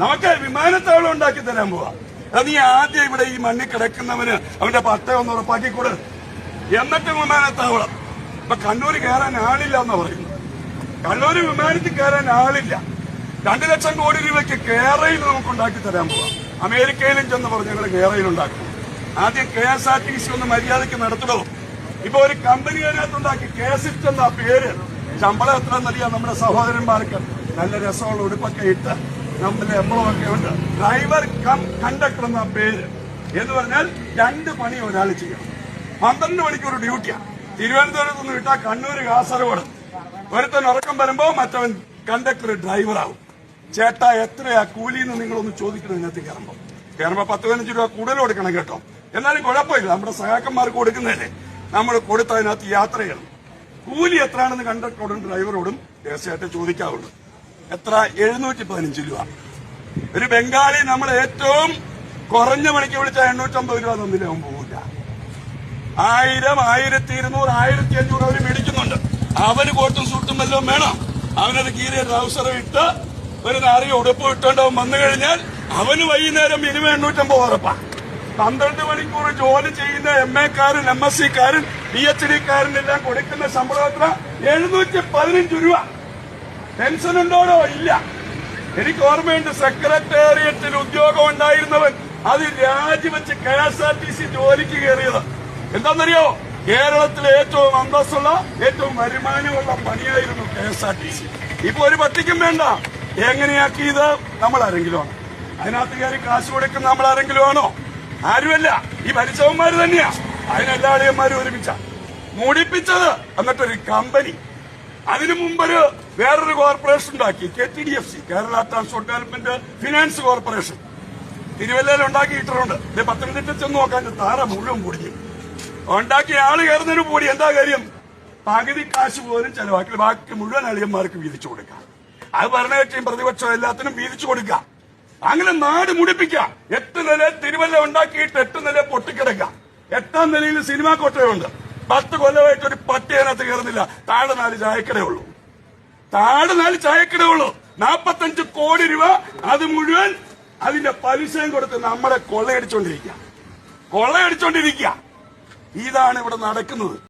നമുക്ക് വിമാനത്താവളം ഉണ്ടാക്കി തരാൻ പോവാ. നീ ആദ്യം ഇവിടെ ഈ മണ്ണിൽ കിടക്കുന്നവന് അവന്റെ പട്ട ഒന്ന് ഉറപ്പാക്കി കൊടു. എന്നിട്ട് വിമാനത്താവളം. ഇപ്പൊ കണ്ണൂര് കയറാൻ ആളില്ല എന്ന് പറയുന്നു കണ്ണൂര് വിമാനത്തിൽ കയറാൻ ആളില്ല. രണ്ടു ലക്ഷം കോടി രൂപയ്ക്ക് കേരളയിൽ നമുക്ക് ഉണ്ടാക്കി തരാൻ പോവാം. അമേരിക്കയിലും ചെന്ന് പറഞ്ഞു ഞങ്ങൾ കേരളയിൽ ഉണ്ടാക്കും. ആദ്യം K S R T C ഒന്ന് മര്യാദയ്ക്ക് നടത്തണോ? ഇപ്പൊ ഒരു കമ്പനി അതിനകത്തുണ്ടാക്കി കെ സിറ്റ് എന്ന പേര്. ശമ്പളം എത്ര എന്നറിയാം നമ്മുടെ സഹോദരന്മാർക്ക്. നല്ല രസമുള്ള ഉടുപ്പൊക്കെ ഇട്ട് നമ്മുടെ എംബ്ലമൊക്കെ ഉണ്ട്. ഡ്രൈവർ കം കണ്ടക്ടർ എന്ന പേര്. എന്ന് പറഞ്ഞാൽ രണ്ട് പണി ഒരാൾ ചെയ്യണം. പന്ത്രണ്ട് മണിക്കൂർ ഡ്യൂട്ടിയാണ് തിരുവനന്തപുരത്ത് നിന്ന് വിട്ടാൽ കണ്ണൂർ കാസർഗോഡ്. ഒരുത്തൻ ഉറക്കം വരുമ്പോ മറ്റവൻ കണ്ടക്ടർ ഡ്രൈവറാവും ചേട്ടാ എത്രയാ കൂലി എന്ന് നിങ്ങളൊന്ന് ചോദിക്കണം ഇതിനകത്ത് കയറുമ്പോ കയറുമ്പോ പത്ത് പതിനഞ്ച് രൂപ കൂടുതൽ കൊടുക്കണം കേട്ടോ. എന്നാലും കുഴപ്പമില്ല. നമ്മുടെ സഹാക്കന്മാർക്ക് കൊടുക്കുന്നതല്ലേ. നമ്മൾ കൊടുത്ത അതിനകത്ത് യാത്ര ചെയ്യണം കൂലി എത്രയാണെന്ന് കണ്ടക്ടറോടും ഡ്രൈവറോടും തീർച്ചയായിട്ടും ചോദിക്കാവുള്ളൂ എത്ര? എഴുന്നൂറ്റി പതിനഞ്ച് രൂപ. ഒരു ബംഗാളി നമ്മൾ ഏറ്റവും കുറഞ്ഞ മണിക്ക് വിളിച്ച എണ്ണൂറ്റമ്പത് രൂപ തന്നില്ല? അവൻ പോകില്ല ആയിരം ആയിരത്തി ഇരുന്നൂറ് ആയിരത്തി അഞ്ഞൂറ് അവർ മേടിക്കുന്നുണ്ട്. അവന് കോട്ടും സൂട്ടും വല്ലതും വേണം. അവനത് കീറിയ ട്രൗസറും ഇട്ട് ഒരു നാറിയ ഉടുപ്പ് ഇട്ടുകൊണ്ട് അവൻ വന്നു കഴിഞ്ഞാൽ അവന് വൈകുന്നേരം മിനിമം എണ്ണൂറ്റമ്പത് ഉറപ്പാ. പന്ത്രണ്ട് മണിക്കൂർ ജോലി ചെയ്യുന്ന എം എക്കാരൻ എം എസ് സിക്കാരൻ പി എച്ച് ഡിക്കാരനെല്ലാം കൊടുക്കുന്ന ശമ്പളം എത്ര? എഴുന്നൂറ്റി പതിനഞ്ച് രൂപ. പെൻഷൻ ഉണ്ടോടോ? ഇല്ല. എനിക്ക് ഓർമ്മയുണ്ട് സെക്രട്ടേറിയറ്റിൽ ഉദ്യോഗം ഉണ്ടായിരുന്നവൻ അത് രാജിവെച്ച് K S R T C ജോലിക്ക് കയറിയത്. എന്താണെന്നറിയോ? കേരളത്തിലെ ഏറ്റവും അന്തസ്സുള്ള ഏറ്റവും വരുമാനമുള്ള പണിയായിരുന്നു K S R T C. ഇപ്പൊ ഒരു പട്ടിക്കും വേണ്ട. എങ്ങനെയാക്കിയത്? നമ്മൾ ആരെങ്കിലും ആണോ അതിനകത്ത് കയറി കാശ് കൊടുക്കുന്ന നമ്മൾ ആരെങ്കിലും ആണോ ആരുമല്ല. ഈ ഭരിച്ചവന്മാര് തന്നെയാ. അതിനെല്ലാളിയന്മാരും ഒരുമിച്ച. മുടിപ്പിച്ചത്. എന്നിട്ടൊരു കമ്പനി. അതിനു മുമ്പൊരു വേറൊരു കോർപ്പറേഷൻ ഉണ്ടാക്കി K T D F C Kerala transport development finance corporation തിരുവല്ലയിൽ ഉണ്ടാക്കിയിട്ടുണ്ട് ഇത് പത്തനംതിട്ട ചെന്ന് നോക്കാൻ താറ മുഴുവൻ പൊടിഞ്ഞു. ഉണ്ടാക്കിയ ആൾ കയറുന്നതിന് കൂടി എന്താ കാര്യം? പകുതി കാശ് പോലും ചെലവാക്കി ബാക്കി മുഴുവൻ അളിയന്മാർക്ക് വീതിച്ചു കൊടുക്കാം. അത് ഭരണകക്ഷിയും പ്രതിപക്ഷവും എല്ലാത്തിനും വീതിച്ചു കൊടുക്കാം. അങ്ങനെ നാട് മുടിപ്പിക്കാം. എട്ട് നില തിരുവല്ല ഉണ്ടാക്കിയിട്ട് എട്ട് നില പൊട്ടിക്കിടക്കാം. എട്ടാം നിലയിൽ സിനിമാ കോട്ടയുണ്ട്. പത്ത് കൊല്ലമായിട്ട് ഒരു പട്ടി അതിനകത്ത് കയറുന്നില്ല. താഴെ നാല് ചായക്കടേ ഉള്ളൂ. താഴെ നാല് ചായക്കടേ ഉള്ളൂ. നാപ്പത്തഞ്ച് കോടി രൂപ അത് മുഴുവൻ അതിന്റെ പലിശയും കൊടുത്ത് നമ്മളെ കൊള്ളയടിച്ചോണ്ടിരിക്കുക. കൊള്ളയടിച്ചോണ്ടിരിക്കുക. ഇതാണ് ഇവിടെ നടക്കുന്നത്.